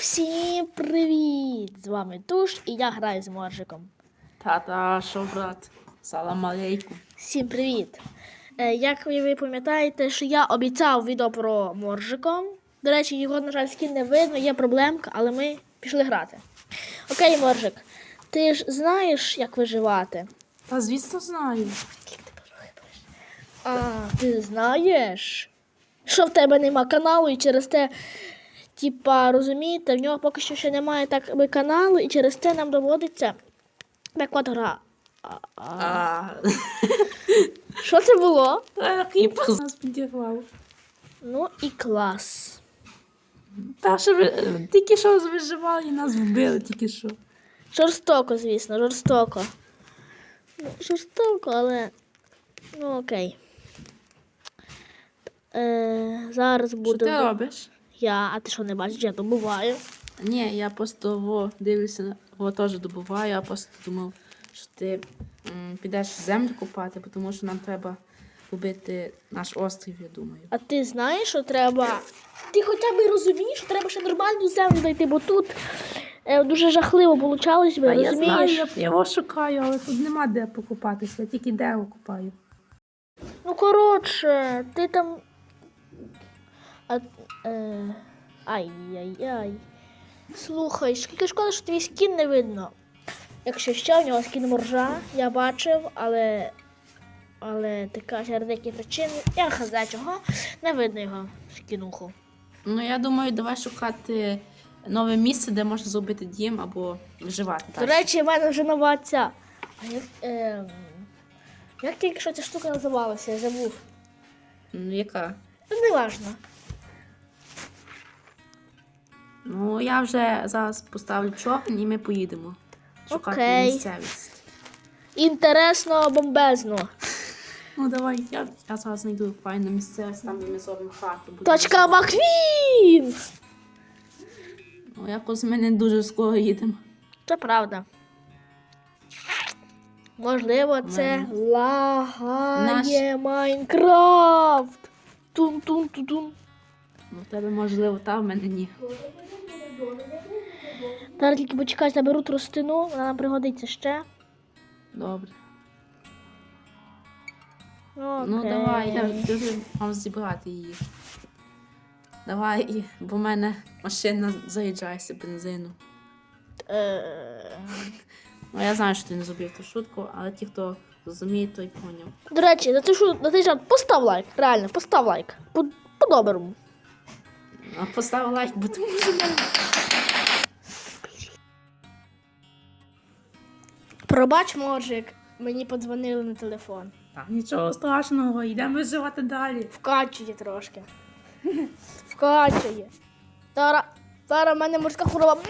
Всім привіт! З вами Туш і я граю з Моржиком. Тата, що, брат? Салам алейкум. Всім привіт! Е, як ви ви пам'ятаєте, що я обіцяв відео про Моржиком. До речі, його, на жаль, скін не видно, є проблемка, але ми пішли грати. Окей, Моржик, ти ж знаєш, як виживати? Та звісно знаю. А, ти знаєш, що в тебе нема каналу, і через те, типа, розумієте, в нього поки що ще немає так би каналу, і через це нам доводиться. Так от гра. Що це було? Кріпер нас підірвав. Ну і клас. Та що ви тільки що виживали і нас вбили, тільки що. Жорстоко, звісно, жорстоко. Ну, жорстоко, але. Ну окей. Е, зараз Що буду. ти робиш? Я, а ти що не бачиш, я добуваю. Ні, я просто во, дивлюся, во теж добуваю, а просто думав, що ти м, підеш землю купати, тому що нам треба побити наш острів, я думаю. А ти знаєш, що треба. Ти хоча б розумієш, що треба ще нормальну землю знайти, бо тут е, дуже жахливо получалось Та я розумієш? знаю, я, я його шукаю, але тут нема де покупатися, я тільки дерево купаю. Ну, коротше, ти там. А, е... Ай-яй-яй. Слухай, скільки шкода, що твій скін не видно. Якщо що, в нього скін моржа, я бачив, але. Але така через деякі причини, я хаза чого, не видно його скінуху. Ну, я думаю, давай шукати нове місце, де можна зробити дім або виживати. До речі, в мене вже нова ця. А як, ем, як тільки що ця штука називалася, я забув. Ну, яка? Ну, неважно. Ну, я вже зараз поставлю човен і ми поїдемо шукати Окей. місцевість. Інтересно, бомбезно. Ну, давай, я, я зараз знайду файну місцевість, там де ми зробимо хату. будемо Точка жити. Маквін! Ну, якось ми не дуже скоро їдемо. Це правда. Можливо, це лагає Майнкрафт. Тун-тун-тун-тун. Ну, в тебе можливо, та в мене ні. Зараз тільки почекай, заберу тростину, вона нам пригодиться ще. Добре. Окей. Ну, давай, я дуже вам зібрати її. Давай, і- бо в мене машина заїжджається бензину. Е, Ну, я знаю, що ти не зробив ту шутку, але ті, хто розуміє, той поняв. До речі, на цей жарт постав лайк. Реально, постав лайк. По- По-доброму. А постав лайк, бо тому що мене. Пробач, Моржик, мені подзвонили на телефон. Та, нічого страшного, йдемо виживати далі. Вкачує трошки. Вкачує. Тара, Тара, в мене морська хвороба.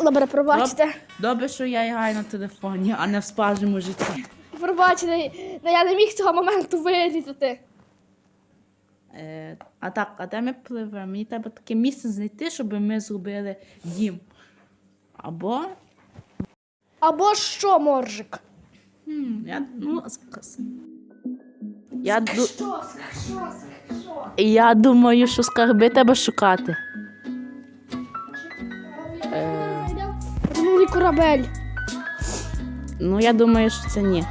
Добре, пробачте. Добре, що я граю на телефоні, а не в справжньому житті. Пробачте, ну я не міг цього моменту вирізати. Е, а так, а де ми пливемо? Мені треба таке місце знайти, щоб ми зробили дім. Або. Або що, Моржик? Хм, я, ну, сказ. Я, ду... Що, що, що? я думаю, що скарби треба шукати. Е, корабель. ну, я думаю, що це ні.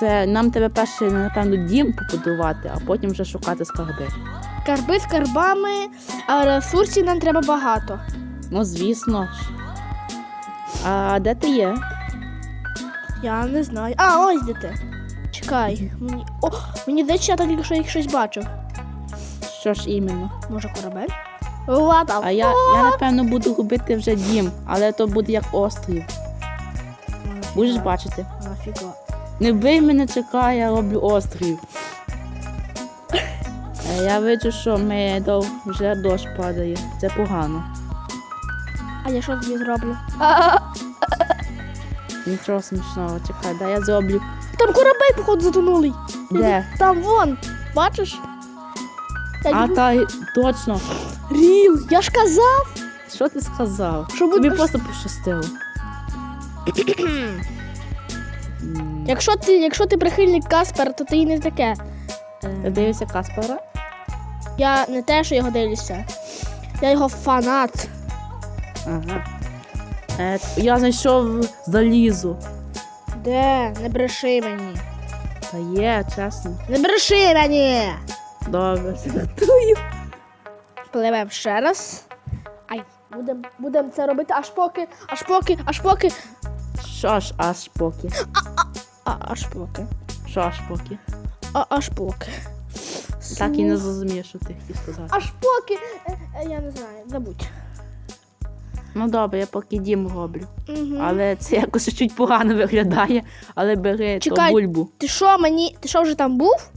Це нам треба перше, напевно, дім побудувати, а потім вже шукати скарби. Карби з карбами, а ресурсів нам треба багато. Ну, звісно. А де ти є? Я не знаю. А, ось де ти. Чекай. Мені... О, мені здається, я тільки що щось бачив. Що ж іменно? Може корабель? What А я, я напевно буду робити вже дім, але то буде як острів. Будеш бачити. Нафіга. Не бий мене, чекай, я роблю острів. Е, Я бачу, що ми дов, вже дощ падає. Це погано. А я що тобі зроблю? Нічого смішного, чекай, дай я зроблю. Там корабель, походу, затонулий. Де? Там вон. Бачиш? Я А та точно. Ріл, я ж казав. Що ти сказав? Що Тобі буде- просто пощастило. Якщо ти, якщо ти прихильник Каспера, то ти і не таке. Ти дивишся Каспара? Я не те, що його дивлюся. Я його фанат. Ага. Е, я знайшов залізо. Де? Не бреши мені. Та є, чесно. Не бреши мені! Добре, жартую. Пливемо ще раз. Ай, будемо будем це робити аж поки, аж поки, аж поки. Що ж аж поки? А, аж поки. Що аж поки? А, аж поки. Так і не зрозумів, що ти хотів сказати. Аж поки. Е, е, я не знаю, забудь. Ну добре, я поки дім роблю. Угу. Але це якось чуть погано виглядає. Але бери Чекай. то бульбу. Ти що мені. Ти що вже там був?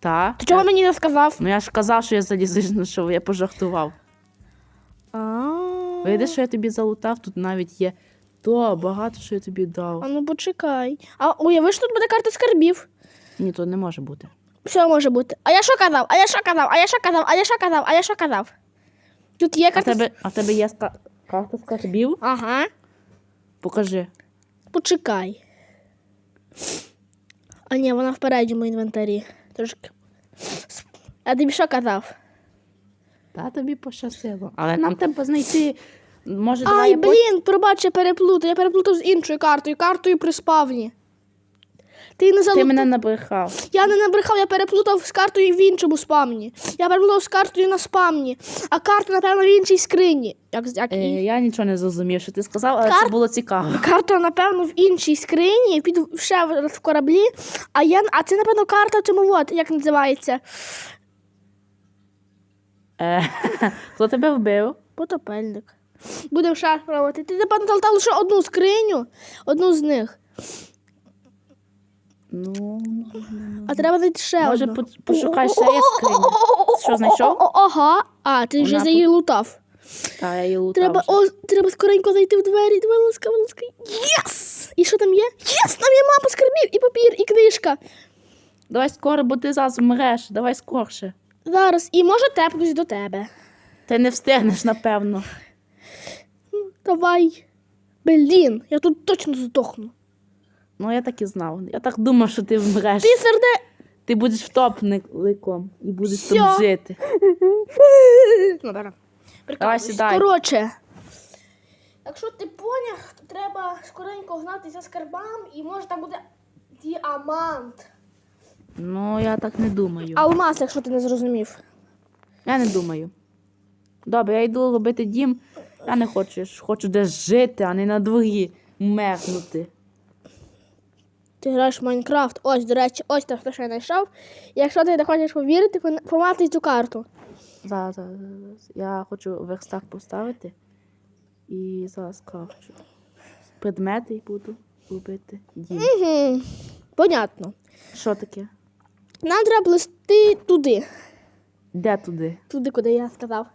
Та? Ти чого мені не сказав? Ну я ж казав, що я залізо знайшов, я пожартував. А, Видиш, що я тобі залутав, тут навіть є то багато, що я тобі дав. А ну почекай. А уяви, що тут буде карта скарбів. Ні, то не може бути. Що може бути? А я що казав? А я що казав? А я що казав? А я що казав? А я що казав? Тут є А в тебе, а в тебе є ска... карта скарбів? Ага. Покажи. Почекай. А ні, вона в передньому інвентарі. Трошки. Я тобі що казав? Та тобі пощастило. Але нам треба знайти. Може, давай Ай, я блін, пробач, я переплутав. Я переплутав з іншою картою, картою при спавні. Ти не Ти мене набрехав. Я не набрехав, я переплутав з картою в іншому спамні. Я переплутав з картою на спамні, а карта, напевно, в іншій скрині. Як, як Е, я нічого не зрозумів, що ти сказав, але Кар- це було цікаво. Карта, напевно, в іншій скрині, під ще в в кораблі. А я а це, напевно, карта в цьому от, як називається? Е, хто тебе вбив? Потопельник. Будемо ще пробувати. Ти, напевно, залатав лише одну скриню, одну з них. Ну, А треба знайти ще може, одну. по- пошукай ще є скриню. Що, знайшов? О, Ага. А, ти вже Вона за її лутав. Та, я її лутав Треба, вже. о, треба скоренько зайти в двері. Давай, ласка, ласка. Єс! І що там є? Єс! Там є мапа скарбів, і папір, і книжка. Давай скоро, бо ти зараз вмреш. Давай скорше. Зараз. І може тепнусь до тебе. Ти не встигнеш, напевно. Давай. Блін, я тут точно здохну. Ну, я так і знав. Я так думав, що ти вмреш. Ти серде. Ти будеш втопником і будеш Всьо. там жити. Ну, добре. Давай сідай. Коротше. Якщо ти поняв, то треба скоренько гнати за скарбам, і може там буде діамант. Ну, я так не думаю. Алмаз, якщо ти не зрозумів. Я не думаю. Добре, я йду робити дім. Я не хочу, я ж хочу десь жити, а не на дворі мерзнути. Ти граєш в Майнкрафт. Ось, до речі, ось там хто ще знайшов. Якщо ти не хочеш повірити, помати цю карту. Зараз, зараз, зараз. Я хочу верстак поставити. І зараз крафчу. Предмети буду робити дім. Угу. Понятно. Що таке? Нам треба плести туди. Де туди? Туди, куди я сказав.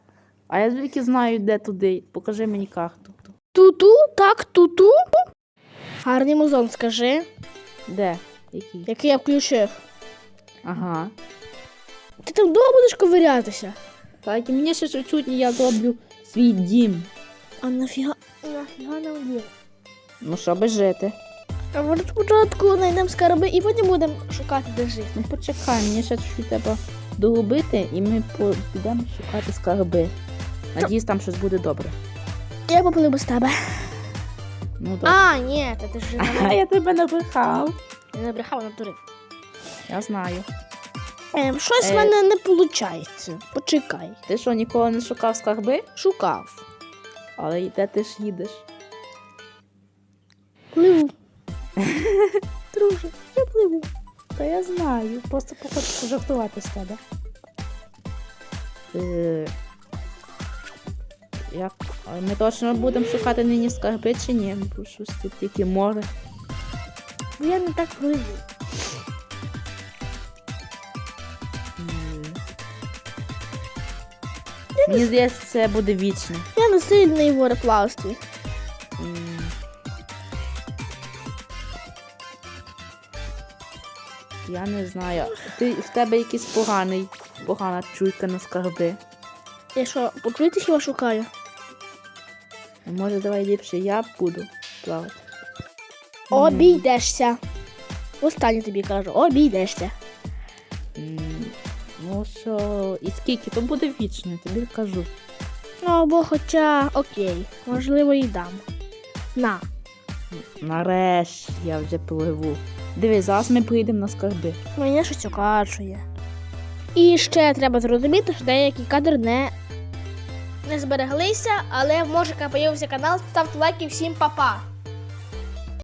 А я тільки знаю, де туди. Покажи мені карту. Туту, так, туту. Гарний музон, скажи, Де? Який? який я включив. Ага. Ти там довго будеш ковирятися? Так, і мені ще чуть-чуть і я зроблю свій дім. А нафіга, нафіга нам дім? Ну, щоб жити. А може спочатку знайдемо скарби і потім будемо шукати де жити. Ну почекай, мені ще чуть треба доробити, і ми підемо шукати скарби. Надіюсь, там щось буде добре. Я поплив без тебе. Ну добре. А, ні, та ти ж А я тебе набрехав. не набрехав, натурив. Я знаю. Ем, щось в Е. мене не виходить. Почекай. Ти що, ніколи не шукав скарби? Шукав. Але й де ти ж їдеш? Пливу. Друже, я пливу. Та я знаю. Просто хочу пожартувати з тебе. Е, Як? Ми точно будемо шукати нині скарби чи ні? Бо щось тут тільки море. Я не так пливу. М. Мені здається, це буде вічно. Я не сильний в мореплавстві. Я не знаю. Ти в тебе якийсь поганий, погана чуйка на скарби. Я що, почуєте, що я шукаю? Може, давай ліпше я буду плавати. Обійдешся. Останнє тобі кажу, обійдешся. М, Ну що, і скільки? То буде вічно, тобі кажу. Ну або хоча окей, можливо, і дам. На. Нарешті я вже пливу. Дивись, зараз ми поїдемо на скарби. Мені щось окачує. І ще треба зрозуміти, що деякі кадри не, не збереглися, але може появився канал, ставте лайки всім па-па!